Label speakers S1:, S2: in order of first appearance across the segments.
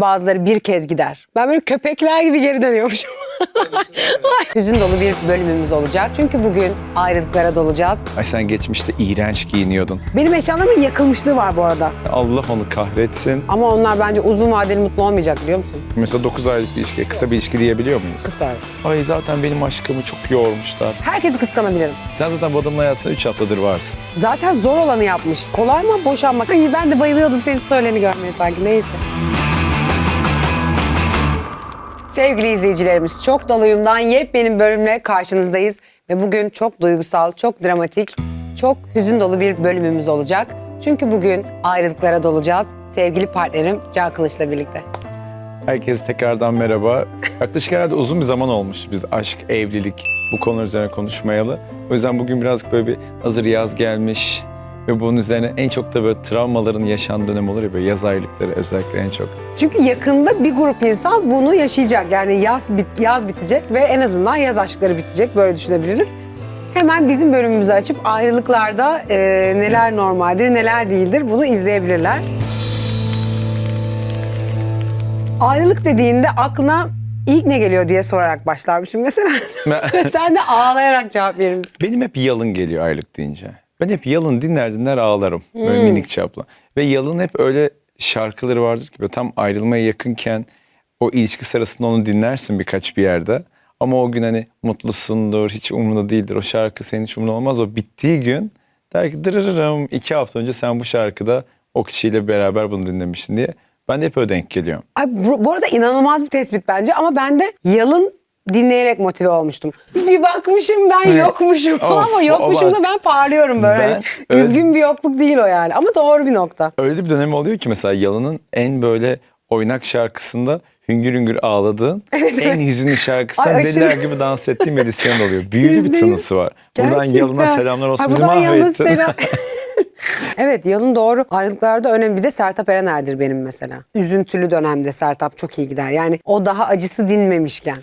S1: Bazıları bir kez gider. Ben böyle köpekler gibi geri dönüyormuşum. Hüzün dolu bir bölümümüz olacak. Çünkü bugün ayrılıklara dolacağız.
S2: Ay sen geçmişte iğrenç giyiniyordun.
S1: Benim eşyalarımın yakılmışlığı var bu arada.
S2: Allah onu kahretsin.
S1: Ama onlar bence uzun vadeli mutlu olmayacak biliyor musun?
S2: Mesela 9 aylık bir ilişki, kısa bir ilişki diyebiliyor muyuz?
S1: Kısa.
S2: Ay zaten benim aşkımı çok yormuşlar.
S1: Herkesi kıskanabilirim.
S2: Sen zaten bu adamın hayatında 3 haftadır varsın.
S1: Zaten zor olanı yapmış. Kolay mı boşanmak? Ay ben de bayılıyordum senin söyleni görmeye sanki. Neyse. Sevgili izleyicilerimiz, çok doluyumdan yepyeni bölümle karşınızdayız. Ve bugün çok duygusal, çok dramatik, çok hüzün dolu bir bölümümüz olacak. Çünkü bugün ayrılıklara dolacağız. Sevgili partnerim Can Kılıç'la birlikte.
S2: Herkese tekrardan merhaba. Yaklaşık herhalde uzun bir zaman olmuş biz aşk, evlilik bu konular üzerine konuşmayalı. O yüzden bugün birazcık böyle bir hazır yaz gelmiş ve bunun üzerine en çok da böyle travmaların yaşandığı dönem olur ya böyle yaz aylıkları özellikle en çok.
S1: Çünkü yakında bir grup insan bunu yaşayacak. Yani yaz bit yaz bitecek ve en azından yaz aşkları bitecek. Böyle düşünebiliriz. Hemen bizim bölümümüzü açıp ayrılıklarda e, neler normaldir, neler değildir bunu izleyebilirler. Ayrılık dediğinde aklına ilk ne geliyor diye sorarak başlarmışım mesela. Sen de ağlayarak cevap verir misin?
S2: Benim hep yalın geliyor aylık deyince. Ben hep yalın dinler dinler ağlarım. Böyle minik çapla. Ve yalın hep öyle şarkıları vardır ki böyle tam ayrılmaya yakınken o ilişki sırasında onu dinlersin birkaç bir yerde. Ama o gün hani mutlusundur, hiç umurunda değildir. O şarkı senin hiç umurunda olmaz. O bittiği gün der ki dırırırım iki hafta önce sen bu şarkıda o kişiyle beraber bunu dinlemiştin diye. Ben de hep öyle denk geliyorum.
S1: Ay, bu, bu arada inanılmaz bir tespit bence ama ben de yalın dinleyerek motive olmuştum. Bir bakmışım ben
S2: Evet.
S1: yokmuşum
S2: Of,
S1: ama yokmuşum
S2: o
S1: da ben parlıyorum böyle.
S2: Ben-
S1: Hani
S2: evet.
S1: Üzgün bir yokluk değil o yani ama doğru bir nokta.
S2: Öyle bir dönem oluyor ki mesela Yalın'ın en böyle oynak şarkısında hüngür hüngür ağladığın, en hüzünlü şarkısında
S1: Ay,
S2: deliler
S1: aşırı-
S2: gibi dans ettiğin medisyen oluyor. Büyülü bir
S1: yüz.
S2: tınısı var. Buradan
S1: Gerçekten.
S2: Yalın'a selamlar olsun.
S1: Ay,
S2: Bizi
S1: buradan
S2: mahvettin.
S1: selam. evet Yalın doğru. Ayrılıklarda önemli bir de Sertab Erener'dir benim mesela. Üzüntülü dönemde Sertab çok iyi gider. Yani o daha acısı dinmemişken.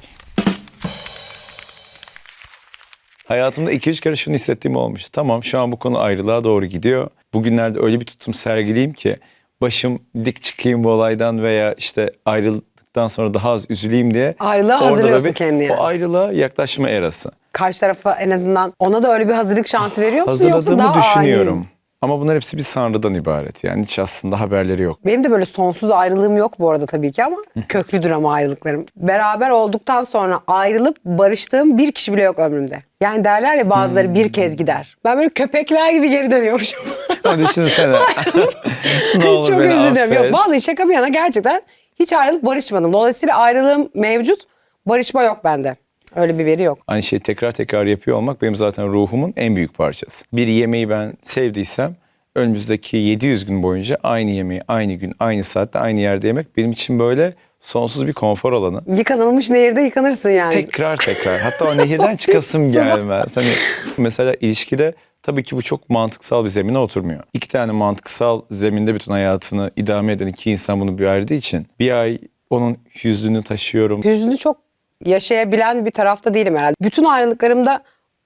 S2: Hayatımda iki üç kere şunu hissettiğim olmuş. Tamam şu an bu konu ayrılığa doğru gidiyor. Bugünlerde öyle bir tutum sergileyim ki başım dik çıkayım bu olaydan veya işte ayrıldıktan sonra daha az üzüleyim diye.
S1: Ayrılığa
S2: Orada da
S1: hazırlıyorsun
S2: bir-
S1: kendini yani.
S2: O ayrılığa yaklaşma erası.
S1: Karşı tarafa en azından ona da öyle bir hazırlık şansı veriyor musun yoksa daha
S2: düşünüyorum. Ama bunlar hepsi bir sanrıdan ibaret. Yani hiç aslında haberleri yok.
S1: Benim de böyle sonsuz ayrılığım yok bu arada tabii ki ama köklüdür ama ayrılıklarım. Beraber olduktan sonra ayrılıp barıştığım bir kişi bile yok ömrümde. Yani derler ya bazıları bir kez gider. Ben böyle köpekler gibi geri dönüyormuşum.
S2: Düşünsene. ne olur
S1: Çok özür dilerim. Yok vallahi şaka bir yana gerçekten hiç ayrılıp barışmadım. Dolayısıyla ayrılığım mevcut, barışma yok bende. Öyle bir veri yok.
S2: Aynı şeyi tekrar tekrar yapıyor olmak benim zaten ruhumun en büyük parçası. Bir yemeği ben sevdiysem önümüzdeki 700 gün boyunca aynı yemeği aynı gün, aynı saatte, aynı yerde yemek benim için böyle sonsuz bir konfor alanı.
S1: Yıkanılmış nehirde yıkanırsın yani.
S2: Tekrar tekrar. Hatta o nehirden çıkasım gelmez. Hani mesela ilişkide tabii ki bu çok mantıksal bir zemine oturmuyor. İki tane mantıksal zeminde bütün hayatını idame eden iki insan bunu verdiği için bir ay onun hüznünü taşıyorum.
S1: Hüznü çok yaşayabilen bir tarafta değilim herhalde. Bütün ayrılıklarımda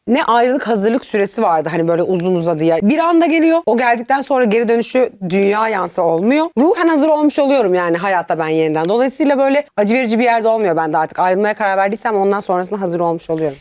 S1: ne ayrılık hazırlık süresi vardı hani böyle uzun uzadıya. Bir anda geliyor. O geldikten sonra geri dönüşü dünya yansı olmuyor. Ruhen hazır olmuş oluyorum yani hayatta ben yeniden. Dolayısıyla böyle acı verici bir yerde olmuyor bende artık. Ayrılmaya karar verdiysem ondan sonrasında hazır olmuş oluyorum.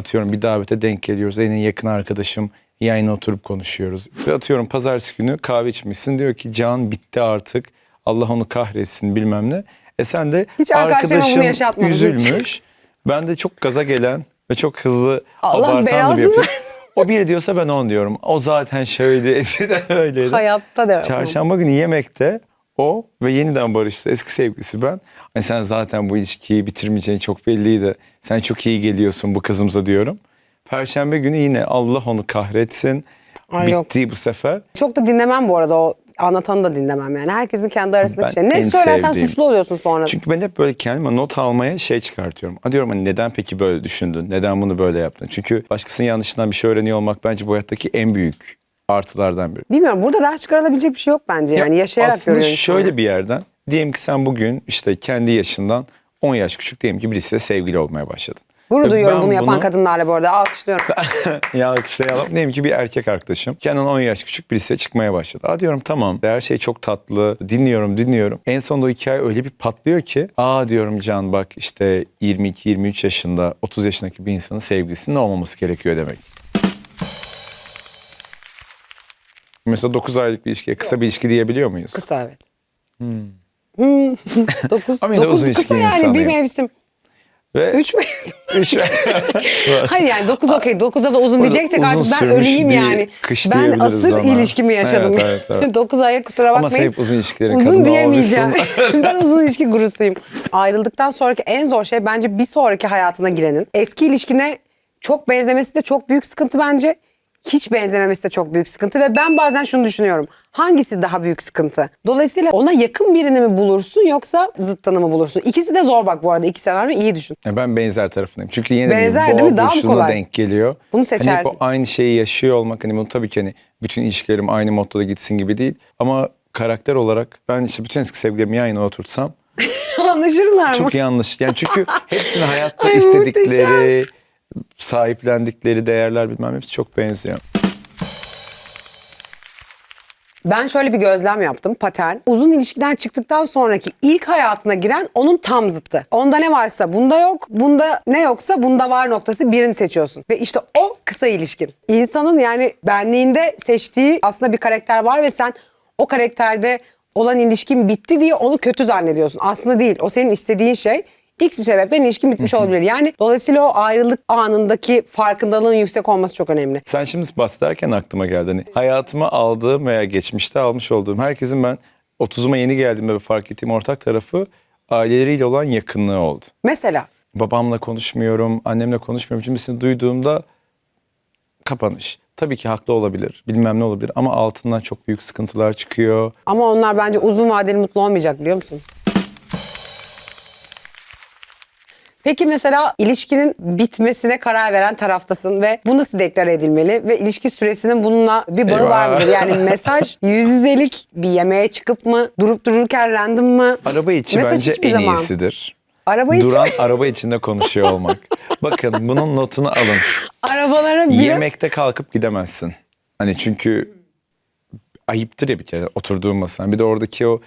S2: atıyorum bir davete denk geliyoruz. En yakın arkadaşım yayına oturup konuşuyoruz. Ve atıyorum pazartesi günü kahve içmişsin. Diyor ki Can bitti artık. Allah onu kahretsin bilmem ne. E sen de
S1: Hiç arkadaşlarıma bunu yaşatmadın hiç.
S2: üzülmüş. Ben de çok gaza gelen ve çok hızlı
S1: Allah
S2: abartan bir yapıyorum. O biri diyorsa ben on diyorum. O zaten şöyle öyleydi.
S1: Hayatta da
S2: Çarşamba günü yemekte o ve yeniden barıştı. Eski sevgilisi ben. Hani sen zaten bu ilişkiyi bitirmeyeceğin çok belliydi. Sen çok iyi geliyorsun bu kızımıza diyorum. Perşembe günü yine Allah onu kahretsin.
S1: Ay yok.
S2: Bitti bu sefer.
S1: Çok da dinlemem bu arada o anlatanı da dinlemem yani. Herkesin kendi arasındaki şey. Ne
S2: en
S1: söylersen
S2: sevdiğim.
S1: suçlu oluyorsun sonra.
S2: Çünkü ben hep böyle kendime not almaya şey çıkartıyorum. Ha diyorum hani neden peki böyle düşündün? Neden bunu böyle yaptın? Çünkü başkasının yanlışından bir şey öğreniyor olmak bence bu hayattaki en büyük artılardan biri.
S1: Bilmiyorum burada ders çıkarılabilecek bir şey yok bence. Yani
S2: Ya
S1: yaşayarak
S2: aslında
S1: görüyor insan.
S2: şöyle bir yerden diyelim ki sen bugün işte kendi yaşından 10 yaş küçük diyelim ki birisiyle sevgili olmaya başladın.
S1: Gurur
S2: Ve
S1: duyuyorum
S2: ben
S1: bunu yapan kadınlarla bu arada. Alkışlıyorum.
S2: ya alkışlayalım. Diyelim ki bir erkek arkadaşım. Kendinden 10 yaş küçük birisiyle çıkmaya başladı. Aa diyorum tamam. Her şey çok tatlı. Dinliyorum dinliyorum. En sonunda o hikaye öyle bir patlıyor ki. Aa diyorum Can bak işte 22-23 yaşında 30 yaşındaki bir insanın sevgilisinin olmaması gerekiyor demek. Mesela 9 aylık bir ilişkiye kısa bir ilişki diyebiliyor muyuz?
S1: Kısa evet. Hmm.
S2: Ama yine
S1: dokuz
S2: uzun
S1: kısa yani bir mevsim.
S2: Ve
S1: Üç mevsim.
S2: üç
S1: Hayır yani 9 okey. 9'a da uzun diyeceksek artık ben öleyim yani. Ben asır
S2: ama.
S1: ilişkimi yaşadım.
S2: Evet, evet, evet.
S1: 9 aya kusura
S2: Ama
S1: bakmayın.
S2: sen hep uzun ilişkilerin
S1: Uzun diyemeyeceğim. ben uzun ilişki gurusuyum. Ayrıldıktan sonraki en zor şey bence bir sonraki hayatına girenin. Eski ilişkine çok benzemesi de çok büyük sıkıntı bence. Hiç benzememesi de çok büyük sıkıntı ve ben bazen şunu düşünüyorum. Hangisi daha büyük sıkıntı? Dolayısıyla ona yakın birini mi bulursun yoksa zıttını mı bulursun? İkisi de zor bak bu arada. İki senaryo iyi düşün.
S2: Ya Ben benzer tarafındayım. Çünkü yine
S1: Benzer
S2: de
S1: değil mi?
S2: boğa
S1: Daha mı
S2: burçluğuna
S1: kolay?
S2: denk geliyor.
S1: Bunu
S2: Hani
S1: seçersin.
S2: hep o aynı şeyi yaşıyor olmak hani bunu tabii ki hani bütün ilişkilerim aynı mottoda gitsin gibi değil. Ama karakter olarak ben işte bütün eski sevgililerimi yan yana oturtsam
S1: Anlaşırlar mı?
S2: çok yanlış. Yani çünkü hepsinin hayatta
S1: Ay,
S2: istedikleri, sahiplendikleri değerler bilmem hepsi çok benziyor.
S1: Ben şöyle bir gözlem yaptım patern. Uzun ilişkiden çıktıktan sonraki ilk hayatına giren onun tam zıttı. Onda ne varsa bunda yok. Bunda ne yoksa bunda var noktası birini seçiyorsun. Ve işte o kısa ilişkin. İnsanın yani benliğinde seçtiği aslında bir karakter var ve sen o karakterde olan ilişkin bitti diye onu kötü zannediyorsun. Aslında değil. O senin istediğin şey. X bir sebepten ilişkin bitmiş olabilir. Yani dolayısıyla o ayrılık anındaki farkındalığın yüksek olması çok önemli.
S2: Sen şimdi bahsederken aklıma geldi. Hani hayatıma aldığım veya geçmişte almış olduğum herkesin ben 30'uma yeni geldiğimde fark ettiğim ortak tarafı aileleriyle olan yakınlığı oldu.
S1: Mesela
S2: babamla konuşmuyorum, annemle konuşmuyorum cümlesini duyduğumda kapanış. Tabii ki haklı olabilir, bilmem ne olabilir ama altından çok büyük sıkıntılar çıkıyor.
S1: Ama onlar bence uzun vadeli mutlu olmayacak biliyor musun? Peki mesela ilişkinin bitmesine karar veren taraftasın ve bu nasıl deklare edilmeli ve ilişki süresinin bununla bir bağı
S2: Eyvah.
S1: var mıdır? Yani mesaj yüz yüzelik bir yemeğe çıkıp mı durup dururken random mı?
S2: Araba içi
S1: Mesaj
S2: bence
S1: hiçbir
S2: en
S1: zaman.
S2: iyisidir.
S1: Araba içi
S2: Duran araba içinde konuşuyor olmak. Bakın bunun notunu alın.
S1: Arabalara bir
S2: Yemekte kalkıp gidemezsin. Hani çünkü ayıptır ya bir kere oturduğun masa. Bir de oradaki o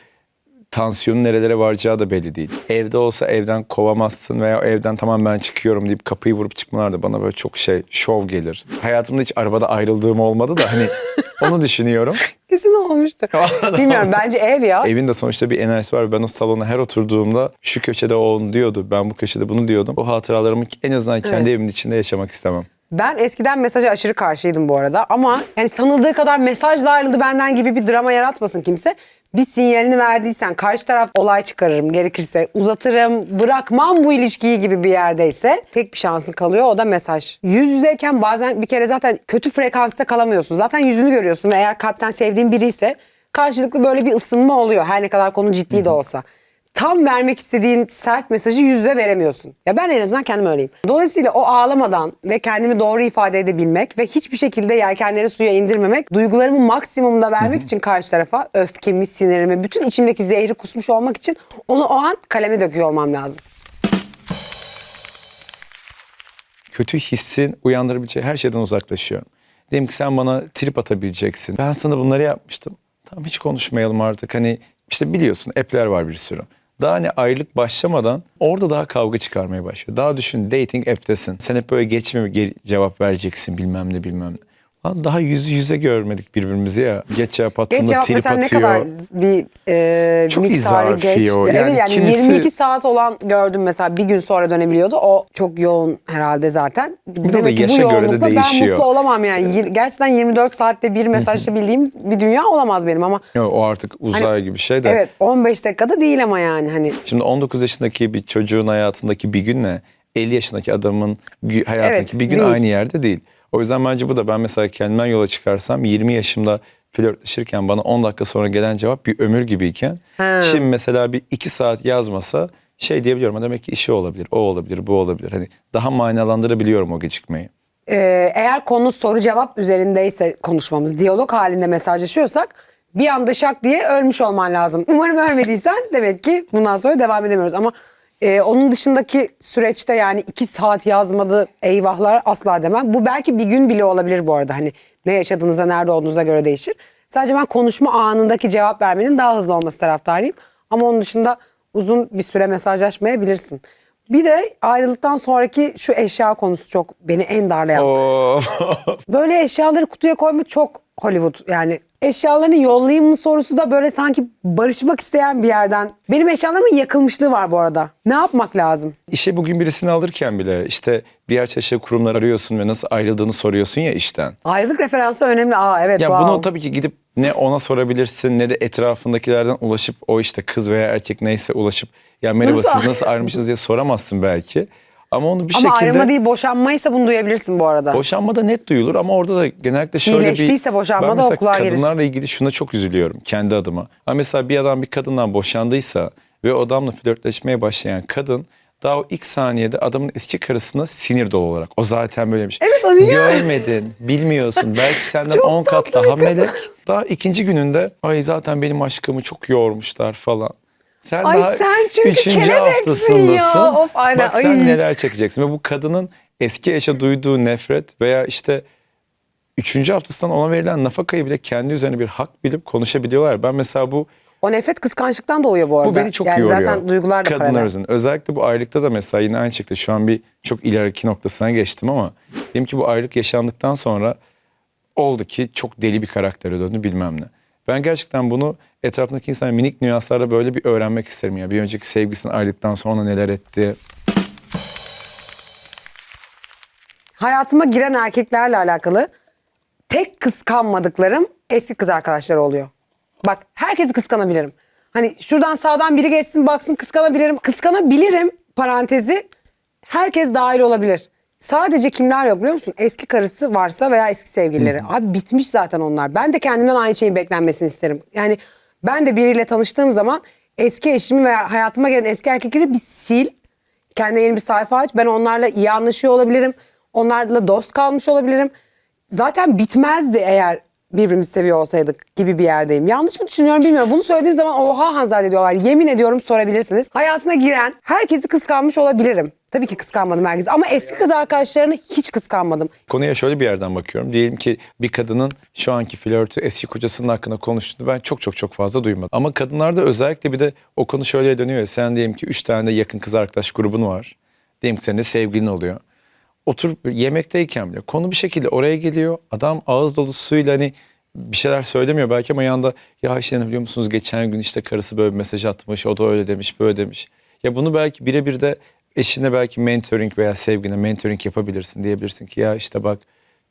S2: tansiyonun nerelere varacağı da belli değil. Evde olsa evden kovamazsın veya evden tamam ben çıkıyorum deyip kapıyı vurup çıkmalar da bana böyle çok şey şov gelir. Hayatımda hiç arabada ayrıldığım olmadı da hani onu düşünüyorum.
S1: kesin olmuştur. Bilmiyorum bence ev ya.
S2: Evin de sonuçta bir enerjisi var. Ben o salona her oturduğumda şu köşede o onu diyordu. Ben bu köşede bunu diyordum. O hatıralarımı en azından kendi
S1: Evet.
S2: evimin içinde yaşamak istemem.
S1: Ben eskiden mesaja aşırı karşıydım bu arada ama yani sanıldığı kadar mesajla ayrıldı benden gibi bir drama yaratmasın kimse. Bir sinyalini verdiysen karşı taraf olay çıkarırım gerekirse uzatırım bırakmam bu ilişkiyi gibi bir yerdeyse tek bir şansın kalıyor o da mesaj. Yüz yüzeyken bazen bir kere zaten kötü frekansta kalamıyorsun. Zaten yüzünü görüyorsun ve eğer kalpten sevdiğin biri ise karşılıklı böyle bir ısınma oluyor her ne kadar konu ciddi de olsa tam vermek istediğin sert mesajı yüz yüze veremiyorsun. Ya ben en azından kendim öyleyim. Dolayısıyla o ağlamadan ve kendimi doğru ifade edebilmek ve hiçbir şekilde yelkenleri suya indirmemek, duygularımı maksimumda vermek için karşı tarafa öfkemi, sinirimi, bütün içimdeki zehri kusmuş olmak için onu o an kaleme döküyor olmam lazım.
S2: kötü hissin uyandırabileceği her şeyden uzaklaşıyorum. Diyelim ki sen bana trip atabileceksin. Ben sana bunları yapmıştım. Tamam hiç konuşmayalım artık. Hani işte biliyorsun app'ler var bir sürü. Daha hani aylık başlamadan orada daha kavga çıkarmaya başlıyor. Daha düşün dating app'tesin. Sen hep böyle geç mi geri cevap vereceksin bilmem ne bilmem ne. Lan daha yüz yüze görmedik birbirimizi ya. Geç cevap attığında
S1: Geç cevap
S2: trip
S1: mesela ne
S2: atıyor.
S1: kadar bir e,
S2: Çok
S1: miktarı
S2: izafi
S1: geç.
S2: o.
S1: Evet
S2: Yani
S1: yani
S2: kimisi-
S1: 22 saat olan gördüm mesela bir gün sonra dönebiliyordu. O çok yoğun herhalde zaten.
S2: de
S1: Demek ki bu
S2: yaşa göre de
S1: yoğunlukla ben
S2: değişiyor.
S1: mutlu olamam yani. Yir- Gerçekten 24 saatte bir mesajlayabildiğim bir dünya olamaz benim ama
S2: Yok, o artık uzay gibi bir şey de.
S1: evet 15 dakikada değil ama yani hani
S2: Şimdi 19 yaşındaki bir çocuğun hayatındaki bir günle 50 yaşındaki adamın gü- hayatındaki
S1: Evet,
S2: bir gün
S1: değil.
S2: aynı yerde değil. O yüzden bence bu da ben mesela kendimden yola çıkarsam 20 yaşımda flörtleşirken bana 10 dakika sonra gelen cevap bir ömür gibiyken
S1: Ha.
S2: şimdi mesela bir 2 saat yazmasa şey diyebiliyorum. "Ha, Demek ki işi olabilir, o olabilir, bu olabilir. Hani daha manalandırabiliyorum o gecikmeyi.
S1: e, eğer konu soru cevap üzerindeyse konuşmamız diyalog halinde mesajlaşıyorsak bir anda şak diye ölmüş olman lazım. Umarım ölmediysen demek ki bundan sonra devam edemiyoruz ama Ee, onun dışındaki süreçte yani iki saat yazmadı eyvahlar asla demem. Bu belki bir gün bile olabilir bu arada. Hani ne yaşadığınıza nerede olduğunuza göre değişir. Sadece ben konuşma anındaki cevap vermenin daha hızlı olması taraftarıyım. Ama onun dışında uzun bir süre mesajlaşmayabilirsin. Bir de ayrılıktan sonraki şu eşya konusu çok beni en darlayan.
S2: Oo.
S1: Böyle eşyaları kutuya koymak çok Hollywood yani. Eşyalarını yollayayım mı sorusu da böyle sanki barışmak isteyen bir yerden. Benim eşyalarımın yakılmışlığı var bu arada. Ne yapmak lazım?
S2: İşe bugün birisini alırken bile işte bir yer çeşitli kurumlar arıyorsun ve nasıl ayrıldığını soruyorsun ya işten.
S1: Ayrılık referansı önemli. Aa evet
S2: Ya
S1: wow.
S2: bunu tabii ki gidip ne ona sorabilirsin ne de etrafındakilerden ulaşıp o işte kız veya erkek neyse ulaşıp ya merhaba
S1: Nasıl
S2: siz nasıl ayrılmışsınız diye soramazsın belki. Ama onu bir
S1: Ama
S2: şekilde
S1: ayrılma değil boşanmaysa bunu duyabilirsin bu arada.
S2: boşanmada net duyulur ama orada da genellikle şöyle bir...
S1: Boşanma da okula gelir.
S2: kadınlarla ilgili şuna çok üzülüyorum kendi adıma. Ama mesela bir adam bir kadından boşandıysa ve o adamla flörtleşmeye başlayan kadın daha o ilk saniyede adamın eski karısına sinir dolu olarak. O zaten böylemiş.
S1: Evet, onu ya.
S2: Görmedin, bilmiyorsun. Belki senden
S1: Çok
S2: 10 kat daha melek. Daha ikinci gününde ay zaten benim aşkımı çok yormuşlar falan. Sen
S1: Ay
S2: daha
S1: sen çünkü
S2: üçüncü
S1: kelebeksin ya.
S2: haftasındasın.
S1: Of, aynen.
S2: Bak sen
S1: Ay.
S2: neler çekeceksin. Ve bu kadının eski eşe duyduğu nefret veya işte üçüncü haftasından ona verilen nafakayı bile kendi üzerine bir hak bilip konuşabiliyorlar. Ben mesela bu
S1: O nefret kıskançlıktan doğuyor bu arada.
S2: bu beni çok
S1: yani
S2: yoruyor.
S1: zaten duygular da
S2: Kadınlar. Özellikle bu ayrılıkta da mesela yine aynı şekilde şu an bir çok ileriki noktasına geçtim ama diyelim ki bu ayrılık yaşandıktan sonra oldu ki çok deli bir karaktere döndü bilmem ne. Ben gerçekten bunu etrafındaki insan minik nüanslarla böyle bir öğrenmek isterim ya. Bir önceki sevgisini ayrılıktan sonra neler etti.
S1: Hayatıma giren erkeklerle alakalı tek kıskanmadıklarım eski kız arkadaşları oluyor. Bak herkesi kıskanabilirim. Hani şuradan sağdan biri geçsin baksın kıskanabilirim. Kıskanabilirim parantezi herkes dahil olabilir. Sadece kimler yok biliyor musun? Eski karısı varsa veya eski sevgilileri. Abi bitmiş zaten onlar. Ben de kendimden aynı şeyin beklenmesini isterim. Yani ben de biriyle tanıştığım zaman eski eşimi veya hayatıma gelen eski erkekleri bir sil. Kendine yeni bir sayfa aç. Ben onlarla iyi anlaşıyor olabilirim. Onlarla dost kalmış olabilirim. Zaten bitmezdi eğer birbirimizi seviyor olsaydık gibi bir yerdeyim. Yanlış mı düşünüyorum bilmiyorum. Bunu söylediğim zaman oha Hanzade diyorlar. Yemin ediyorum sorabilirsiniz. Hayatına giren herkesi kıskanmış olabilirim. Tabii ki kıskanmadım herkesi ama eski kız arkadaşlarını hiç kıskanmadım.
S2: Konuya şöyle bir yerden bakıyorum. Diyelim ki bir kadının şu anki flörtü eski kocasının hakkında konuştuğunu ben çok çok çok fazla duymadım. Ama kadınlarda özellikle bir de o konu şöyle dönüyor. Sen diyelim ki üç tane de yakın kız arkadaş grubun var. Diyelim ki senin de sevgilin oluyor. Oturup yemekteyken bile konu bir şekilde oraya geliyor. Adam ağız dolu suyla hani bir şeyler söylemiyor belki ama yanında ya işte ne biliyor musunuz geçen gün işte karısı böyle bir mesaj atmış o da öyle demiş böyle demiş. Ya bunu belki birebir de eşine belki mentoring veya sevgine mentoring yapabilirsin diyebilirsin ki ya işte bak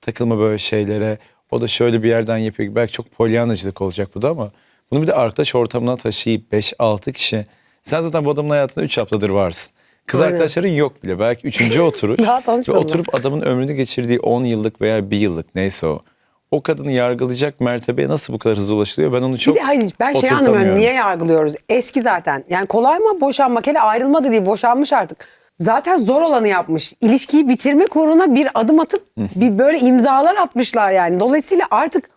S2: takılma böyle şeylere o da şöyle bir yerden yapıyor. Belki çok polyanacılık olacak bu da ama bunu bir de arkadaş ortamına taşıyıp 5-6 kişi sen zaten bu adamın hayatında 3 haftadır varsın. Kız
S1: Aynen.
S2: arkadaşların yok bile. Belki üçüncü oturuş.
S1: Daha
S2: ve
S1: tanışmadılar.
S2: oturup adamın ömrünü geçirdiği 10 yıllık veya 1 yıllık neyse o. O kadını yargılayacak mertebeye nasıl bu kadar hızlı ulaşılıyor? Ben onu çok
S1: bir de hayır ben şey anlamıyorum
S2: oturtamıyorum.
S1: niye yargılıyoruz? Eski zaten. Yani kolay mı boşanmak? Hele ayrılma da değil boşanmış artık. Zaten zor olanı yapmış. İlişkiyi bitirmek uğruna bir adım atıp bir böyle imzalar atmışlar yani. Dolayısıyla artık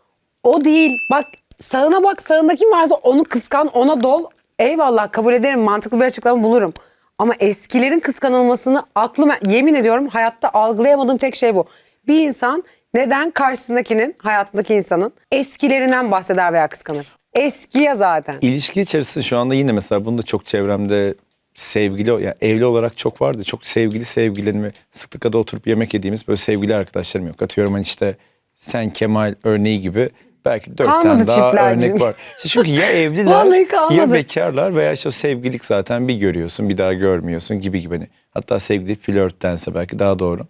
S1: o değil. Bak sağına bak sağında kim varsa onu kıskan ona dol. Eyvallah kabul ederim mantıklı bir açıklama bulurum. Ama eskilerin kıskanılmasını aklım yemin ediyorum hayatta algılayamadığım tek şey bu. Bir insan neden karşısındakinin hayatındaki insanın eskilerinden bahseder veya kıskanır? Eskiye zaten.
S2: İlişki içerisinde şu anda yine mesela bunu da çok çevremde sevgili yani evli olarak çok vardı. Çok sevgili sevgilerimi sıklıkla da oturup yemek yediğimiz böyle sevgili arkadaşlarım yok. Atıyorum hani işte sen Kemal örneği gibi belki dört
S1: Kalmadı
S2: tane daha örnek
S1: bizim.
S2: var. İşte çünkü ya evliler ya bekarlar veya işte o sevgililik zaten bir görüyorsun bir daha görmüyorsun gibi gibi. Hani Hatta sevgili flörttense belki daha doğru.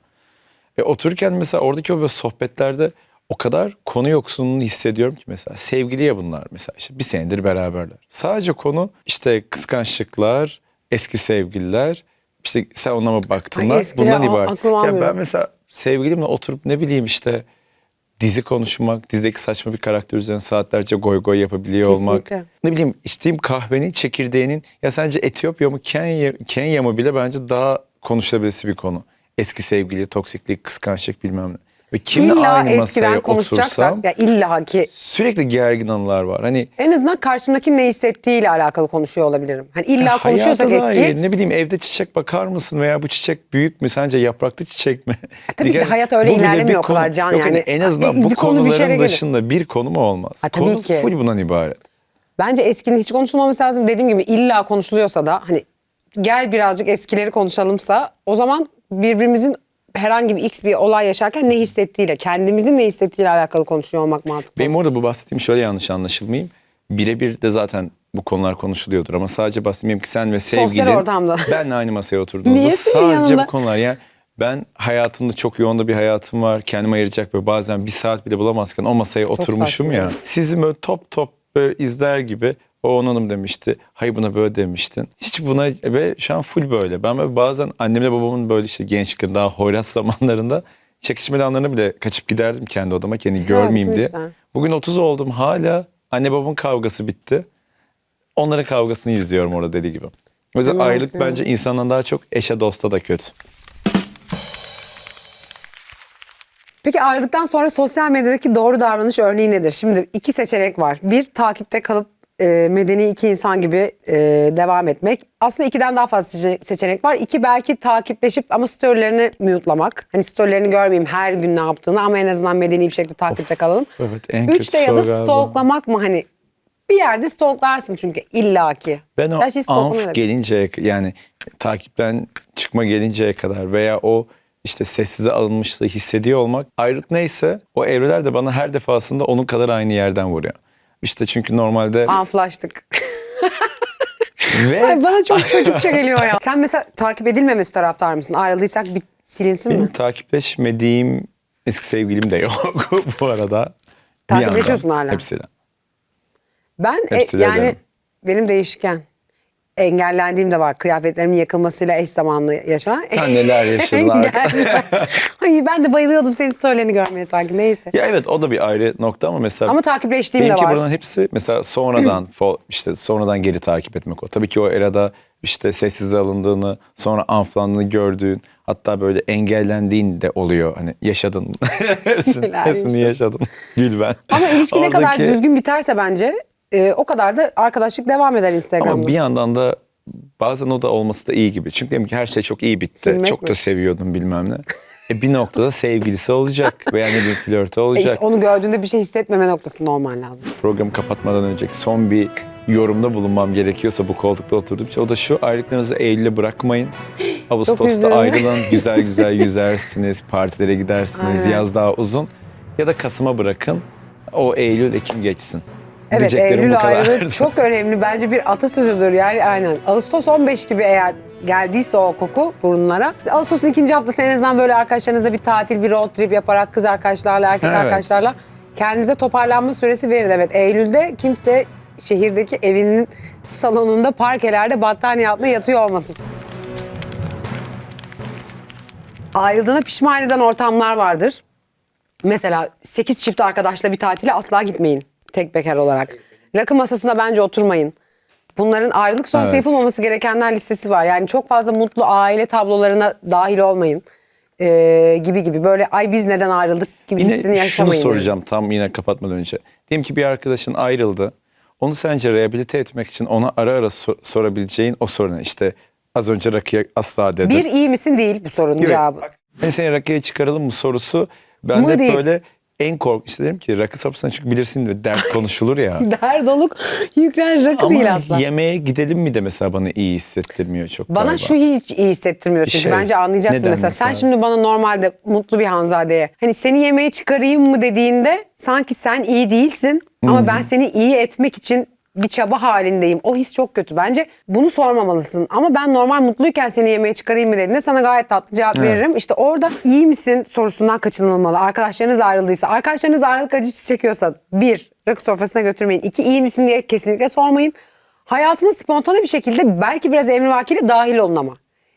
S2: E otururken mesela oradaki o böyle sohbetlerde o kadar konu yoksunluğunu hissediyorum ki mesela. Sevgili ya bunlar mesela işte bir senedir beraberler. Sadece konu işte kıskançlıklar, eski sevgililer, işte sen ona mı baktın? Bundan ibaret. Ya ben mesela sevgilimle oturup ne bileyim işte dizi konuşmak, dizideki saçma bir karakter üzerine saatlerce goy goy yapabiliyor
S1: Kesinlikle.
S2: olmak. Ne bileyim içtiğim kahvenin çekirdeğinin ya sence Etiyopya mı Kenya, Kenya mı bile bence daha konuşulabilirsi bir konu. Eski sevgili, toksiklik, kıskançlık bilmem ne. Ve kimle
S1: illa
S2: aynı masaya
S1: eskiden konuşacaksak
S2: otursam
S1: ya illa ki
S2: sürekli gergin anılar var. Hani
S1: en azından karşımdaki ne hissettiğiyle alakalı konuşuyor olabilirim. Hani illa konuşuyorsak
S2: hayata
S1: eski
S2: dair ne bileyim evde çiçek bakar mısın veya bu çiçek büyük mü sence yapraklı çiçek mi?
S1: Tabii ki de hayat öyle
S2: bu bile
S1: ilerlemiyor
S2: bir
S1: o kadar. Can
S2: Yok hani
S1: yani.
S2: en azından
S1: E,
S2: bu
S1: bir konu bir şeye
S2: konuların
S1: gelir.
S2: dışında bir konu mu olmaz?
S1: Ha, tabii
S2: konu
S1: ki.
S2: full bundan ibaret.
S1: Bence eskinin hiç konuşulmaması lazım. Dediğim gibi illa konuşuluyorsa da hani gel birazcık eskileri konuşalımsa o zaman birbirimizin herhangi bir x bir olay yaşarken ne hissettiğiyle, kendimizin ne hissettiğiyle alakalı konuşuyor olmak mantıklı.
S2: Benim orada bu bahsettiğim şöyle yanlış anlaşılmayayım. Birebir de zaten bu konular konuşuluyordur ama sadece bahsetmiyorum ki sen ve sevgilin
S1: ortamda.
S2: benle aynı masaya
S1: Niye senin
S2: sadece
S1: yanında?
S2: bu konular yani ben hayatımda çok yoğun da bir hayatım var. Kendime ayıracak ve bazen bir saat bile bulamazken o masaya oturmuşum
S1: saçma.
S2: ya. Sizin böyle top top böyle izler gibi o ona hanım demişti. Hayır buna böyle demiştin. Hiç buna ve şu an full böyle. Ben böyle bazen annemle babamın böyle işte gençken daha hoyrat zamanlarında çekişmeli anlarına bile kaçıp giderdim kendi odama kendini görmeyeyim
S1: kim
S2: diye. Bugün 30 oldum hala anne babamın kavgası bitti. Onların kavgasını izliyorum orada dediği gibi. O yüzden ayrılık bence insandan daha çok eşe dosta da kötü.
S1: Peki ayrılıktan sonra sosyal medyadaki doğru davranış örneği nedir? Şimdi iki seçenek var. Bir takipte kalıp e, medeni iki insan gibi e, devam etmek. Aslında ikiden daha fazla seçe- seçenek var. İki belki takipleşip ama storylerini mute'lamak. Hani storylerini görmeyeyim her gün ne yaptığını ama en azından medeni bir şekilde takipte kalalım.
S2: evet, en
S1: Üç de ya da
S2: galiba.
S1: stalklamak mı hani? Bir yerde stalklarsın çünkü illaki.
S2: Ben o anf gelinceye yani takipten çıkma gelinceye kadar veya o işte sessize alınmışlığı hissediyor olmak ayrılık neyse o evreler de bana her defasında onun kadar aynı yerden vuruyor. İşte çünkü normalde
S1: Anflaştık.
S2: ve
S1: Ay bana çok çocukça geliyor ya. Sen mesela takip edilmemesi taraftar mısın? Ayrıldıysak bir silinsin
S2: benim
S1: mi?
S2: takipleşmediğim eski sevgilim de yok bu arada. Bir
S1: Takipleşiyorsun
S2: yandan
S1: hala.
S2: Hepsiyle.
S1: Ben e,
S2: Hepsi de
S1: yani
S2: ederim.
S1: benim değişken. Engellendiğim de var. Kıyafetlerimin yakılmasıyla eş zamanlı yaşanan.
S2: Sen neler yaşadın
S1: Ay ben de bayılıyordum senin storylerini görmeye sanki neyse.
S2: Ya evet o da bir ayrı nokta ama mesela
S1: Ama takipleştiğim de
S2: benimki
S1: var.
S2: bunların hepsi mesela sonradan işte sonradan geri takip etmek o. Tabii ki o erada işte sessize alındığını, sonra anflandığını gördüğün, hatta böyle engellendiğin de oluyor. Hani yaşadın. hepsini, hepsini yaşadın. Gül ben.
S1: Ama ilişki ne kadar
S2: Oradaki-
S1: düzgün biterse bence e, o kadar da arkadaşlık devam eder Instagram'da.
S2: Ama bir yandan da bazen o da olması da iyi gibi. Çünkü diyelim ki her şey çok iyi bitti.
S1: Silmek
S2: çok
S1: mi?
S2: da seviyordum bilmem ne. E bir noktada sevgilisi olacak veya ne bileyim flörtü
S1: E
S2: olacak.
S1: işte onu gördüğünde bir şey hissetmeme noktasında olman lazım.
S2: programı kapatmadan önceki son bir yorumda bulunmam gerekiyorsa bu koltukta oturduğum için o da şu ayrılıklarınızı Eylül'e bırakmayın. Ağustos'ta ayrılın güzel güzel yüzersiniz, partilere gidersiniz,
S1: Aynen.
S2: yaz daha uzun. Ya da Kasım'a bırakın o Eylül, Ekim geçsin.
S1: Evet
S2: Diyeceklerim bu
S1: Eylül
S2: kadar.
S1: ayrılığı çok önemli. Bence bir atasözüdür yani aynen. Ağustos 15 gibi eğer geldiyse o koku burunlara. Ağustos'un ikinci haftası en azından böyle arkadaşlarınızla bir tatil, bir road trip yaparak kız arkadaşlarla, erkek
S2: Evet.
S1: arkadaşlarla kendinize toparlanma süresi verin. Evet Eylül'de kimse şehirdeki evinin salonunda parkelerde battaniye altında yatıyor olmasın. Ayrıldığına pişman eden ortamlar vardır. Mesela 8 çift arkadaşla bir tatile asla gitmeyin tek bekar olarak. Rakı masasına bence oturmayın. Bunların ayrılık sonrası
S2: Evet.
S1: yapılmaması gerekenler listesi var. Yani çok fazla mutlu aile tablolarına dahil olmayın. Ee, gibi gibi böyle ay biz neden ayrıldık gibi hissini
S2: Yine şunu
S1: yaşamayın.
S2: soracağım tam yine kapatmadan önce. Diyelim ki bir arkadaşın ayrıldı. Onu sence rehabilite etmek için ona ara ara sor- sorabileceğin o sorunu işte az önce rakıya asla dedin.
S1: Bir iyi misin değil bu sorunun
S2: Gibi.
S1: cevabı.
S2: Hani seni rakıya çıkaralım mı sorusu
S1: Mı
S2: ben de
S1: değil.
S2: böyle en kork işte dedim ki rakı sapısına çünkü bilirsin de dert konuşulur ya.
S1: Derdoluk yüklen rakı değil
S2: Ama
S1: asla.
S2: yemeğe gidelim mi de mesela bana iyi hissettirmiyor çok
S1: Bana
S2: galiba.
S1: şu hiç iyi hissettirmiyor çünkü
S2: Şey,
S1: bence anlayacaksın mesela. Sen
S2: mesela?
S1: şimdi bana normalde mutlu bir Hanzade'ye hani seni yemeğe çıkarayım mı dediğinde sanki sen iyi değilsin ama ben seni iyi etmek için bir çaba halindeyim. O his çok kötü. Bence bunu sormamalısın. Ama ben normal mutluyken seni yemeğe çıkarayım mı dediğinde sana gayet tatlı cevap veririm. İşte orada iyi misin sorusundan kaçınılmalı. Arkadaşlarınız ayrıldıysa, arkadaşlarınız ayrılık acısı çekiyorsa bir, rakı sofrasına götürmeyin. İki, iyi misin diye kesinlikle sormayın. Hayatına spontane bir şekilde belki biraz emrivakiyle dahil olun ama.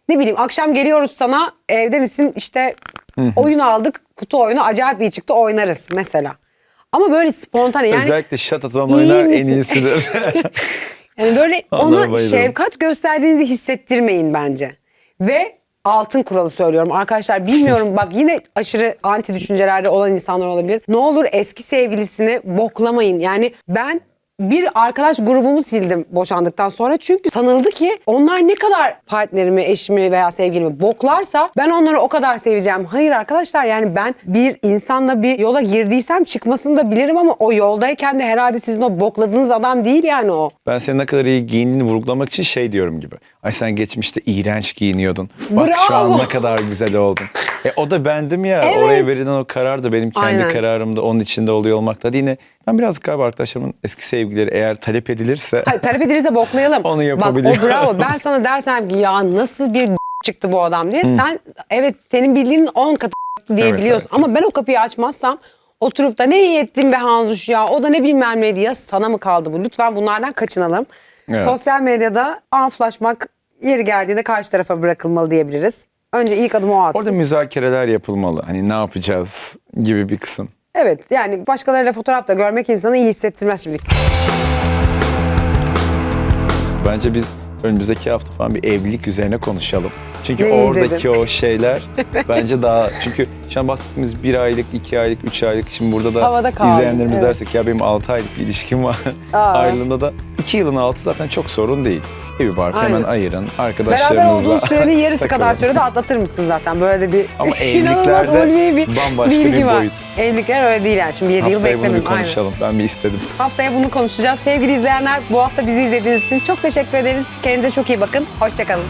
S1: Ne bileyim akşam geliyoruz sana evde misin işte oyun aldık kutu oyunu acayip iyi çıktı oynarız mesela. Ama böyle spontane yani
S2: Özellikle şat atan oynar en
S1: misin?
S2: iyisidir.
S1: yani böyle ona şefkat gösterdiğinizi hissettirmeyin bence. Ve altın kuralı söylüyorum. Arkadaşlar bilmiyorum bak yine aşırı anti düşüncelerde olan insanlar olabilir. Ne olur eski sevgilisini boklamayın. Yani ben bir arkadaş grubumu sildim boşandıktan sonra. Çünkü sanıldı ki onlar ne kadar partnerimi, eşimi veya sevgilimi boklarsa ben onları o kadar seveceğim. Hayır arkadaşlar yani ben bir insanla bir yola girdiysem çıkmasını da bilirim ama o yoldayken de herhalde sizin o bokladığınız adam değil yani o.
S2: Ben senin ne kadar iyi giyindiğini vurgulamak için şey diyorum gibi. Ay sen geçmişte iğrenç giyiniyordun. Bak şu an
S1: Bravo.
S2: ne kadar güzel oldun. E, o da bendim ya.
S1: Evet.
S2: Oraya verilen o karar da benim kendi
S1: Aynen.
S2: kararımda onun içinde oluyor olmakta. Yine ben biraz galiba arkadaşlarımın eski sevgileri eğer talep edilirse
S1: Hayır, talep edilirse boklayalım.
S2: Onu
S1: Bak
S2: yapabiliyor.
S1: o bravo. Ben sana dersem ki ya nasıl bir çıktı bu adam diye. Sen evet senin bildiğinin 10 katı diyebiliyorsun.
S2: Evet,
S1: Ama ben o kapıyı açmazsam oturup da ne iyi ettin be Hanzuş ya o da ne bilmem neydi ya sana mı kaldı bu? Lütfen bunlardan kaçınalım.
S2: Evet.
S1: Sosyal medyada anflaşmak yeri geldiğinde karşı tarafa bırakılmalı diyebiliriz. Önce ilk adımı o atsın.
S2: orada müzakereler yapılmalı. Hani ne yapacağız gibi bir kısım.
S1: Evet yani başkalarıyla fotoğrafta görmek insanı iyi hissettirmez şimdi.
S2: Bence biz önümüzdeki hafta falan bir evlilik üzerine konuşalım. Çünkü
S1: Ne iyi
S2: oradaki
S1: dedin.
S2: o şeyler bence daha çünkü şu an bahsettiğimiz bir aylık, iki aylık, üç aylık şimdi burada da
S1: Havada kaldı,
S2: izleyenlerimiz
S1: evet.
S2: dersek ya benim altı aylık bir ilişkim var.
S1: Aa.
S2: Ayrılığında da iki yılın altı zaten çok sorun değil. Evi var hemen
S1: Aynen.
S2: ayırın
S1: Beraber
S2: arkadaşlarınızla.
S1: olduğun sürenin yarısı
S2: takılın.
S1: kadar sürede atlatır mısın zaten? Böyle de bir
S2: Ama
S1: inanılmaz
S2: evliliklerde
S1: ulvi bir
S2: bambaşka
S1: bilgi
S2: bir
S1: var.
S2: boyut.
S1: Evlilikler öyle değil yani. Şimdi 7 yıl
S2: Haftaya bunu bir
S1: beklemem. Aynen.
S2: konuşalım. Ben bir istedim.
S1: Haftaya bunu konuşacağız. Sevgili izleyenler bu hafta bizi izlediğiniz için çok teşekkür ederiz. Kendinize çok iyi bakın. Hoşçakalın.